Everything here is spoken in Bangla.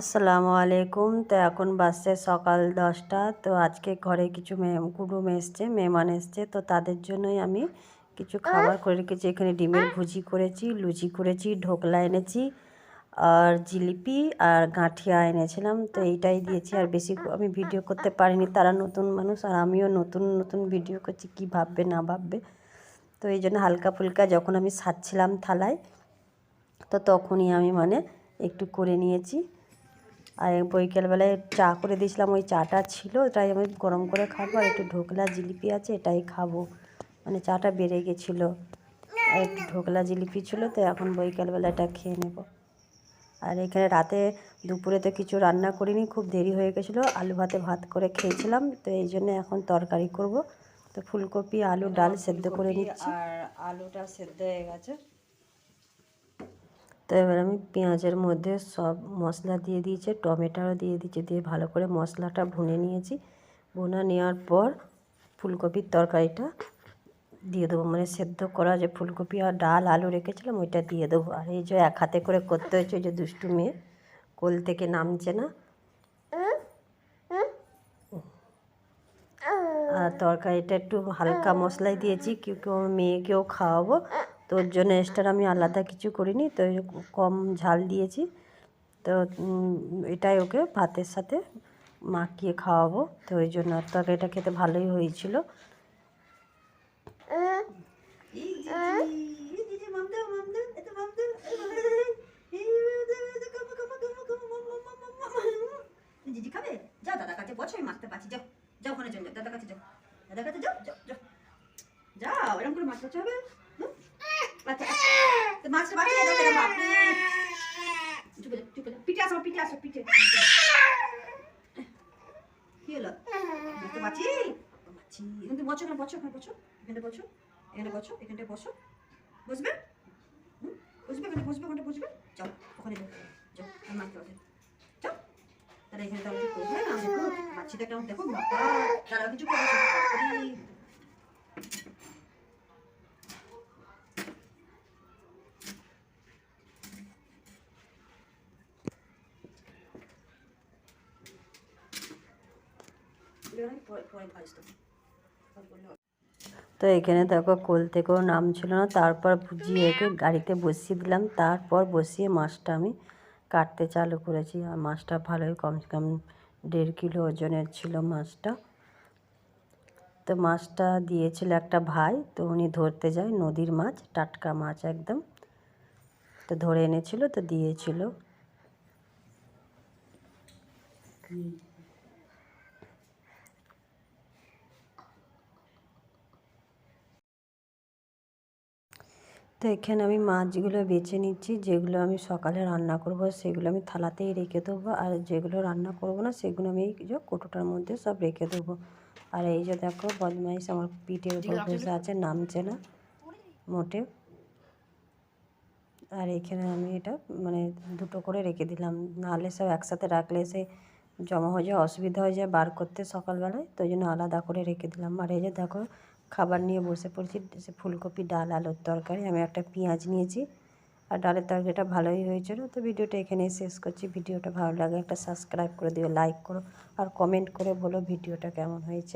আসসালামু আলাইকুম। তো এখন বাজছে সকাল দশটা। তো আজকে ঘরে কিছু কুটুম এসছে, মেহমান এসছে। তো তাদের জন্যই আমি কিছু খাবার করে রেখেছি। এখানে ডিমের ভুজি করেছি, লুচি করেছি, ঢোকলা এনেছি আর জিলিপি আর গাঁঠিয়া এনেছিলাম। তো এইটাই দিয়েছি। আর বেশি আমি ভিডিও করতে পারিনি। তারা নতুন মানুষ আর আমিও নতুন নতুন ভিডিও করছি। কি ভাববে, না ভাববে? তো এই জন্য হালকা ফুলকা যখন আমি সাজছিলাম থালায়, তো তখনই আমি মানে একটু করে নিয়েছি। আর বিকেলবেলায় চা করে দিয়েছিলাম, ওই চাটা ছিল তাই আমি গরম করে খাব, আর একটু ঢোকলা জিলিপি আছে, এটাই খাব। মানে চাটা বেড়ে গেছিল, আর একটু ঢোকলা জিলিপি ছিল, তো এখন বিকেলবেলা এটা খেয়ে নেব। আর এখানে রাতে দুপুরে তো কিছু রান্না করিনি, খুব দেরি হয়ে গেছিল, আলু ভাতে ভাত করে খেয়েছিলাম, তো এই জন্য এখন তরকারি করব। তো ফুলকপি, আলু, ডাল সেদ্ধ করে নিচ্ছি। আর আলুটা সেদ্ধ হয়ে গেছে। তো এবার আমি পেঁয়াজের মধ্যে সব মশলা দিয়ে দিয়েছি, টমেটোও দিয়ে দিয়েছি, দিয়ে ভালো করে মশলাটা ভুনে নিয়েছি। ভুনা নেওয়ার পর ফুলকপির তরকারিটা দিয়ে দেবো। মানে সেদ্ধ করা যে ফুলকপি আর ডাল, আলু রেখেছিলাম, ওইটা দিয়ে দেবো। আর এই যে এক হাতে করে করতে হয়েছে যে দুষ্টু মেয়ে, কোল থেকে নামছে না। আর তরকারিটা একটু হালকা মশলাই দিয়েছি, কেউ কেউ মেয়েকেও খাওয়াবো। তোর জন্য এক্সট্রা আমি আলাদা কিছু করিনি, তো কম ঝাল দিয়েছি। তো এটাই ওকে ভাতের সাথে মাখিয়ে খাওয়াবো, তো ওই জন্য তরকারিটা খেতে ভালোই হয়েছিল। দিদি কাছে যাও। যাও এরকম করে হবে? মাছটা বাচ্চা দাও এরকম আপনি চুপ চুপ পিঠে আসো পিঠে আসো পিঠে। কি হলো? মাছটা বাঁচি বাঁচি এখানে বছর এখানে বছর এখানে বছর এখানে বছর এখানে বছর এখানটা বসো। বসবে? বসবে এখানে বসবে ওখানে বসবে? যাও ওখানে যাও। যাও মাছটা ওঠে যাও তাহলে এখানে তাহলে করবে? না দেখো মাছিটা কেমন দেখো তারা কিছু করে। তো এখানে দেখো কোল থেকেও নাম ছিল না, তারপর ভুজিয়ে একে গাড়িতে বসিয়ে দিলাম। তারপর বসিয়ে মাছটা আমি কাটতে চালু করেছি। আর মাছটা ভালোই কমসে কম দেড় কিলো ওজনের ছিল মাছটা। তো মাছটা দিয়েছিল একটা ভাই, তো উনি ধরতে যায় নদীর মাছ, টাটকা মাছ একদম। তো ধরে এনেছিল, তো দিয়েছিল। তো এখানে আমি মাছগুলো বেছে নিচ্ছি, যেগুলো আমি সকালে রান্না করব সেগুলো আমি থালাতেই রেখে দেবো। আর যেগুলো রান্না করব না সেগুলো আমি এই যে কোটোটার মধ্যে সব রেখে দেবো। আর এই যে দেখো বদমাইশ আমার পিঠের উপর বসে আছে, নামছে না মোটে আর এখানে আমি এটা মানে দুটো করে রেখে দিলাম, নাহলে সব একসাথে রাখলে সে জমা হয়ে যায় অসুবিধা হয়ে যায় বার করতে সকালবেলায়, তো জন্য আলাদা করে রেখে দিলাম। আর এই যে দেখো খাবার নিয়ে বসে পড়েছি, সে ফুলকপি, ডাল, আলুর তরকারি, আমি একটা পেঁয়াজ নিয়েছি। আর ডালের তরকারিটা ভালোই হয়েছিল। তো ভিডিওটা এখানেই শেষ করছি। ভিডিওটা ভালো লাগে একটা সাবস্ক্রাইব করে দিও লাইক করো, আর কমেন্ট করে বলো ভিডিওটা কেমন হয়েছে।